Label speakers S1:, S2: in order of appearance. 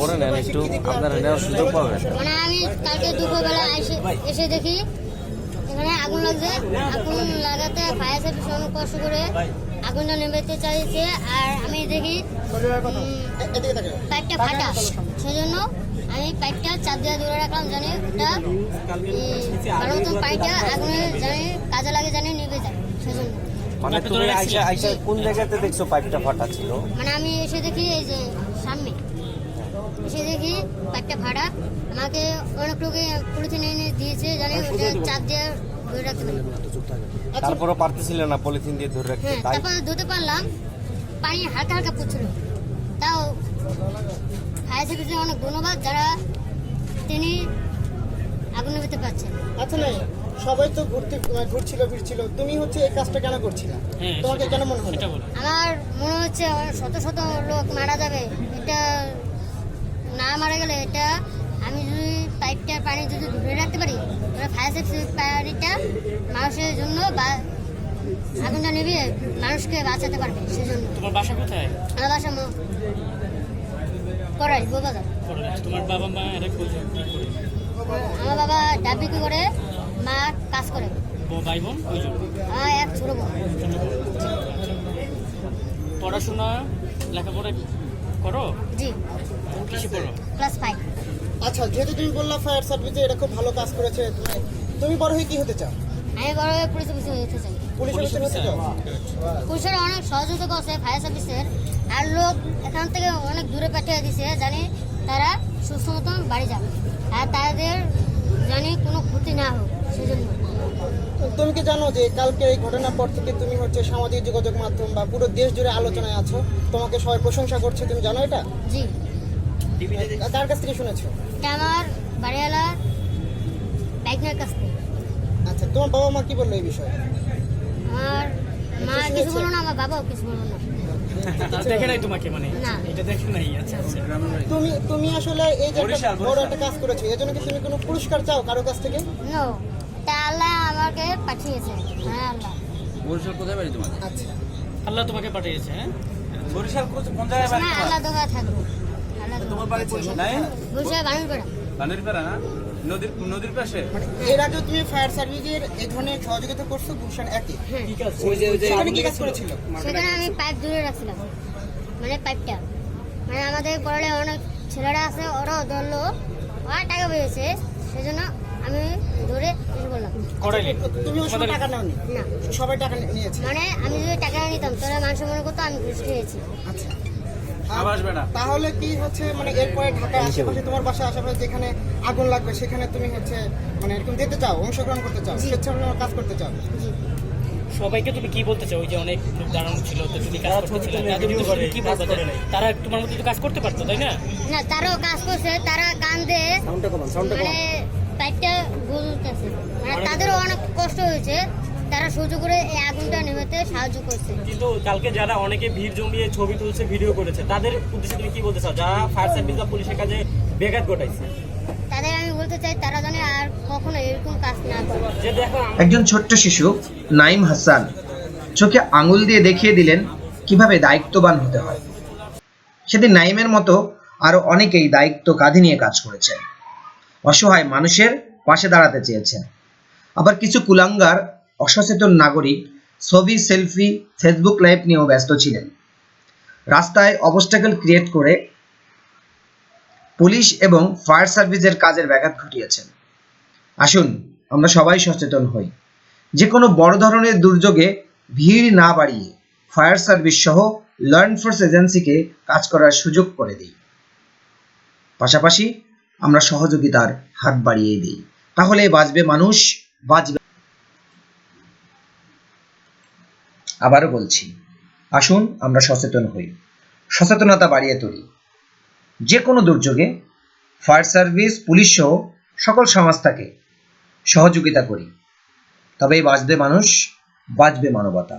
S1: করে নেন একটু আপনারা নেওয়ার সুযোগ পাবেন।
S2: মানে আমি কালকে দুপুরবেলা এসে এসে দেখি এখানে আগুন লাগছে। আগুন লাগাতে ফায়ার সার্ভিস অনেক কষ্ট করে আগুনটা নেভাতে চাইছে আর আমি দেখি পাইপটা ফাটা। সেজন্য আমি পাইপটা চাপ দিয়ে দূরে রাখলাম জানি ওটা ভালো মতন পাইপটা আগুনে জানি কাজে লাগে জানি নেবে যায় সেজন্য।
S1: মানে তুমি আইসা আইসা কোন জায়গাতে দেখছ পাইপটা ফাটা ছিল?
S2: মানে আমি এসে দেখি এই যে সামনে। পাইপটা ফাটা আমাকে অনেক লোকে পলিথিন এনে দিয়েছে জানি চাপ দিয়ে ধরে রাখতে পারি।
S1: তারপরও পারতেছিলে না পলিথিন দিয়ে ধরে রাখতে
S2: হ্যাঁ
S1: তাই?
S2: তারপর ধুতে পারলাম পানি হালকা হালকা পড়ছিল তাও ফায়ার সার্ভিসে অনেক ধন্যবাদ যারা তিনি আগুন নেভাতে পারছেন।
S3: আচ্ছা না সবাই তো ঘুরতে ঘুরছিল ফিরছিল তুমি হচ্ছে এই কাজটা কেন করছিলে? তোমাকে কেন মনে হলো?
S2: আমার মনে হচ্ছে শত শত লোক মারা যাবে এটা না মারা গেলে এটা আমি যদি পাইপটা পানি যদি ধরে রাখতে পারি তাহলে ফায়ার সার্ভিস পানিটা মানুষের জন্য বা আগুনটা নেবে মানুষকে বাঁচাতে পারবে সেজন্য।
S4: তোমার বাসা কোথায়?
S2: আমার বাসা ম- করাই
S4: করলে তোমার বাবা মা এরা
S2: আমার বাবা ডাবি করে মা কাজ করে।
S4: ভাই বোন
S2: এক ছোট বোন।
S4: পড়াশোনা লেখাপড়া করো?
S2: জি।
S4: কিসে পড়ো?
S2: ক্লাস ফাইভ
S3: আচ্ছা যেহেতু তুমি বললা ফায়ার সার্ভিসে এটা খুব ভালো কাজ করেছে তুমি- তুমি বড় হয়ে কি হতে চাও?
S2: আমি বড় হয়ে পুলিশ অফিসে যেতে চাই।
S3: পুলিশ অফিসার হতে চাও?
S2: পুলিশের অনেক সহযোগিতা করছে ফায়ার সার্ভিসের আর লোক এখান থেকে অনেক দূরে পাঠিয়ে দিছে জানি তারা সুস্থ মতন বাড়ি যাবে। আর তাদের জানি কোনো ক্ষতি না
S3: তুমি কি জানো যে কালকে এই ঘটনার পর থেকে তুমি হচ্ছে সামাজিক যোগাযোগ মাধ্যম বা পুরো দেশ জুড়ে আলোচনায় আছো? তোমাকে সবাই প্রশংসা করছে তুমি জানো এটা?
S2: জি।
S3: কার কাছ থেকে শুনেছো?
S2: আমার বাড়িওয়ালা বাইকনের কাছ থেকে।
S3: আচ্ছা তোমার বাবা মা কি বলল এই বিষয়ে?
S2: আমার মা কিছু বলো না আমার বাবাও কিছু বলো না।
S4: দেখে নাই তোমাকে মানে? এটা দেখে নাই আচ্ছা আচ্ছা।
S3: তুমি তুমি আসলে এই যে বড় একটা কাজ করেছ এর জন্য কি তুমি কোনো পুরস্কার চাও কারও কাছ থেকে?
S2: নো আল্লাহ আমাকে পাঠিয়েছে। হ্যাঁ আল্লাহ।
S5: বরিশাল কোথায় বাড়ি তোমার?
S2: আচ্ছা।
S4: আল্লাহ তোমাকে পাঠিয়েছে হ্যাঁ?
S5: বরিশাল কোন জায়গায় বাড়ি
S2: আল্লাহ দোকা থাকব।
S5: তোমার বাড়ি নাই?
S2: বুঝে বানুর বেড়া
S5: না? নদীর নদীর পাশে?
S3: এর আগে তুমি ফায়ার সার্ভিসের এই ধরনের সহযোগিতা করছ গুলশান একই
S4: ঠিক আছে।
S5: ওই যে ওই যে
S3: কি কাজ করেছিল?
S2: সেখানে আমি পাইপ দূরে রাখছিলাম। মানে পাইপটা। মানে আমাদের পড়ালে অনেক ছেলেরা আছে ওরাও ধরলো। ওরা টাকা পেয়েছে সেজন্য আমি ধরে
S4: করাইলে?
S3: তুমি সময় টাকা নাওনি?
S2: না।
S3: সবাই টাকা নিয়েছে?
S2: মানে আমি যদি টাকা নিতাম তাহলে মানুষ মনে করতো আমি ঘুষ খেয়েছি।
S3: আচ্ছা। তাহলে কি হচ্ছে মানে এরপরে ঢাকার আশেপাশে তোমার আশেপাশে যেখানে আগুন লাগবে সেখানে তুমি হচ্ছে মানে এরকম যেতে চাও অংশগ্রহণ করতে চাও স্বেচ্ছাসেবক কাজ করতে চাও?
S4: সবাইকে তুমি কি বলতে চাও? ওই যে অনেক লোক দাঁড়ানো ছিল তো তুমি কাজ করতেছিলে তাদের কি বলতে চাও তারা তোমার মতো কাজ করতে পারতো তাই না?
S2: না তারাও কাজ করছে তারা কান্দে মানে পাইপটা বলতেছে মানে তাদেরও অনেক কষ্ট হয়েছে। তারা সহ্য করে এই আগুনটা নেভাতে সাহায্য করছে।
S4: কিন্তু কালকে যারা অনেকে ভিড় জমিয়ে ছবি তুলছে ভিডিও করেছে তাদের উদ্দেশ্যে তুমি কি বলতে চাও? যারা ফায়ার সার্ভিস বা পুলিশের কাজে ব্যাঘাত ঘটাইছে।
S2: তাদের আমি বলতে চাই তারা যেন আর কখনো এরকম কাজ না করে।
S6: একজন ছোট্ট শিশু নাইম হাসান চোখে আঙুল দিয়ে দেখিয়ে দিলেন কীভাবে দায়িত্ববান হতে হয়। সেদিন নাইমের মতো আরও অনেকেই দায়িত্ব কাঁধে নিয়ে কাজ করেছেন। অসহায় মানুষের পাশে দাঁড়াতে চেয়েছেন আবার কিছু কুলাঙ্গার, অসচেতন নাগরিক ছবি, সেলফি, ফেসবুক লাইভ নিয়েও ব্যস্ত ছিলেন। রাস্তায় অবস্টাকেল ক্রিয়েট করে পুলিশ এবং ফায়ার সার্ভিসের কাজের ব্যাঘাত ঘটিয়েছেন। আসুন, আমরা সবাই সচেতন হই। যে কোনো বড় ধরনের দুর্যোগে ভিড় না বাড়িয়ে ফায়ার সার্ভিস সহ ল এনফোর্স এজেন্সিকে কাজ করার সুযোগ করে দিই। পাশাপাশি আমরা সহযোগিতার হাত বাড়িয়ে দিই। তাহলে বাঁচবে মানুষ, বাঁচবে আবারও বলছি, আসুন আমরা সচেতন হই। সচেতনতা বাড়িয়ে তুলি। যে কোনো দুর্যোগে ফায়ার সার্ভিস, পুলিশ সহ সকল সংস্থাকে সহযোগিতা করি। তবেই বাঁচবে মানুষ, বাঁচবে মানবতা।